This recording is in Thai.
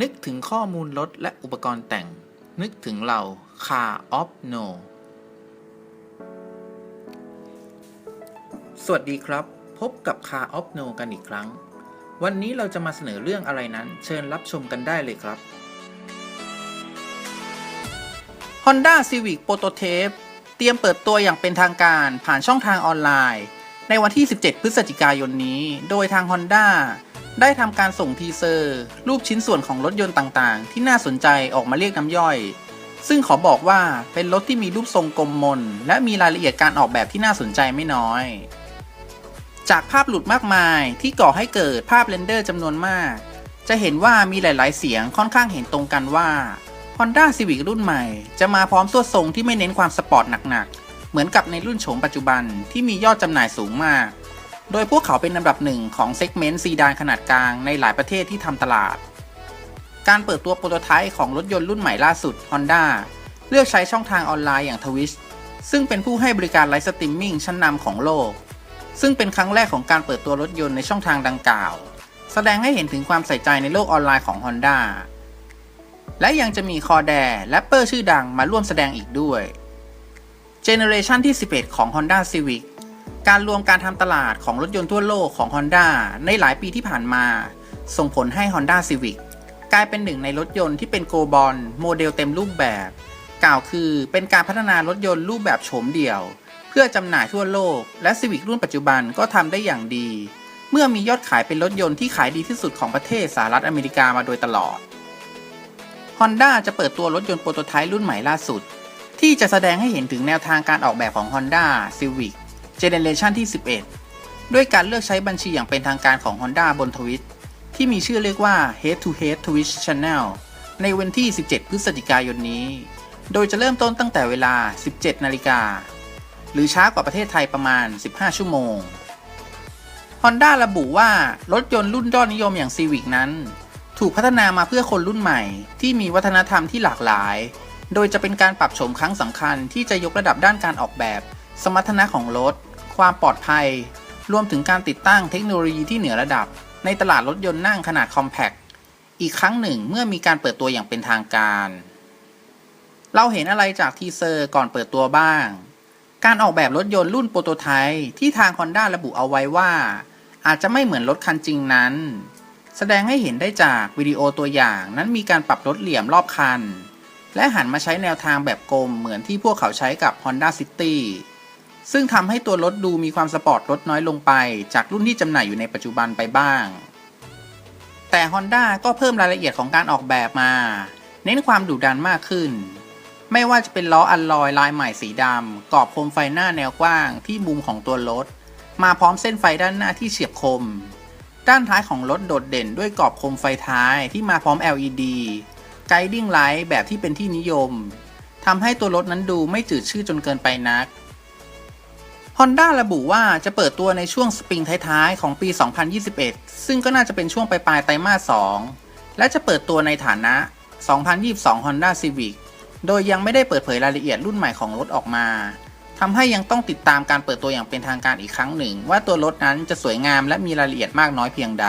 นึกถึงข้อมูลรถและอุปกรณ์แต่ง นึกถึงเรา Car of No สวัสดีครับ พบกับ Car of No กันอีกครั้ง วันนี้เราจะมาเสนอเรื่องอะไรนั้น เชิญรับชมกันได้เลยครับ Honda Civic Prototype เตรียมเปิดตัวอย่างเป็นทางการผ่านช่องทางออนไลน์ ในวันที่ 17 พฤศจิกายนนี้ โดยทาง Honda ได้ทำการส่งทีเซอร์ รูปชิ้นส่วนของรถยนต์ต่างๆ ที่น่าสนใจออกมาเรียกน้ำย่อย ซึ่งขอบอกว่าเป็นรถที่มีรูปทรงกลมมน และมีรายละเอียดการออกแบบที่น่าสนใจไม่น้อย จากภาพหลุดมากมายที่ก่อให้เกิดภาพเรนเดอร์จำนวนมาก จะเห็นว่ามีหลาย ๆ เสียงค่อนข้างเห็นตรงกันว่า Honda Civic รุ่นใหม่ จะมาพร้อมตัวทรงที่ไม่เน้นความสปอร์ตหนัก ๆ เหมือนกับในรุ่นโฉมปัจจุบันที่มียอดจำหน่ายสูงมาก โดยพวกเขาเป็นอันดับหนึ่งของเซกเมนต์ซีดานขนาดกลางในหลายประเทศที่ทำตลาด การเปิดตัวโปรโตไทป์ของรถยนต์รุ่นใหม่ล่าสุด Honda เลือกใช้ช่องทางออนไลน์อย่างทวิชซึ่งเป็นผู้ให้บริการไลฟ์สตรีมมิ่งชั้นนำของโลก ซึ่งเป็นครั้งแรกของการเปิดตัวรถยนต์ในช่องทางดังกล่าว แสดงให้เห็นถึงความใส่ใจในโลกออนไลน์ของ Honda และยังจะมีคอแดร์และเปอร์ชื่อดังมาร่วมแสดงอีกด้วย เจเนอเรชันที่ 11 ของ Honda Civic การรวมการทำตลาดของรถยนต์ทั่วโลกของ Honda ในหลายปีที่ผ่านมา ส่งผลให้ Honda Civic กลายเป็นหนึ่งในรถยนต์ที่เป็นโกลบอลโมเดลเต็มรูปแบบ กล่าวคือเป็นการพัฒนารถยนต์รูปแบบโฉมเดี่ยว เพื่อจำหน่ายทั่วโลก และ Civic รุ่นปัจจุบันก็ทำได้อย่างดี เมื่อมียอดขายเป็นรถยนต์ที่ขายดีที่สุดของประเทศสหรัฐอเมริกามาโดยตลอด Honda จะเปิดตัวรถยนต์โปรโตไทป์รุ่นใหม่ล่าสุด ที่จะแสดงให้เห็นถึงแนวทางการออกแบบของ Honda Civic เจเนเรชันที่ 11 ด้วยการเลือกใช้บัญชีอย่างเป็นทางการของ Honda บนทวิตที่มีชื่อเรียกว่า Head to Head Twitch Channel ในวันที่ 17 พฤศจิกายนนี้ โดยจะเริ่มต้นตั้งแต่เวลา 17 นาฬิกา หรือช้ากว่าประเทศไทยประมาณ 15 ชั่วโมง Honda ระบุว่า รถยนต์รุ่นยอดนิยมอย่าง Civic นั้น ถูกพัฒนามาเพื่อคนรุ่นใหม่ ที่มีวัฒนธรรมที่หลากหลาย โดยจะเป็นการปรับโฉมครั้งสำคัญที่จะยกระดับด้านการออกแบบ สมรรถนะของรถ ความปลอดภัย รวมถึงการติดตั้งเทคโนโลยีที่เหนือระดับ ในตลาดรถยนต์นั่งขนาดคอมแพคอีกครั้งหนึ่งเมื่อมีการเปิดตัวอย่างเป็นทางการ เราเห็นอะไรจากทีเซอร์ก่อนเปิดตัวบ้าง การออกแบบรถยนต์รุ่นโปรโตไทป์ที่ทาง Honda ระบุเอาไว้ว่า อาจจะไม่เหมือนรถคันจริงนั้น แสดงให้เห็นได้จากวิดีโอตัวอย่างนั้นมีการปรับลดเหลี่ยมรอบคัน และหันมาใช้แนวทางแบบกลมเหมือนที่พวกเขาใช้กับ Honda City ซึ่งทำให้ตัวรถดูมีความสปอร์ตลดน้อยลงไป จากรุ่นที่จำหน่ายอยู่ในปัจจุบันไปบ้าง แต่ Honda ก็เพิ่มรายละเอียดของการออกแบบมา เน้นความดุดันมากขึ้น ไม่ว่าจะเป็นล้ออัลลอยลายใหม่สีดำกรอบโคมไฟหน้าแนวกว้างที่มุมของตัวรถ มาพร้อมเส้นไฟด้านหน้าที่เฉียบคม ด้านท้ายของรถโดดเด่นด้วยกรอบโคมไฟท้ายที่มาพร้อม LED Guiding Light แบบที่เป็นที่นิยมทำให้ตัวรถนั้นดูไม่จืดชืดจนเกินไปนัก Honda ระบุว่าจะเปิดตัวในช่วงสปริงท้ายๆ ของปี 2021 ซึ่งก็น่าจะเป็นช่วงปลายๆไตรมาส 2 และจะเปิดตัวในฐานะ 2022 Honda Civic โดยยังไม่ได้เปิดเผยรายละเอียดรุ่นใหม่ของรถออกมาทำให้ยังต้องติดตามการเปิดตัวอย่างเป็นทางการอีกครั้งหนึ่ง ว่าตัวรถนั้นจะสวยงามและมีรายละเอียดมากน้อยเพียงใด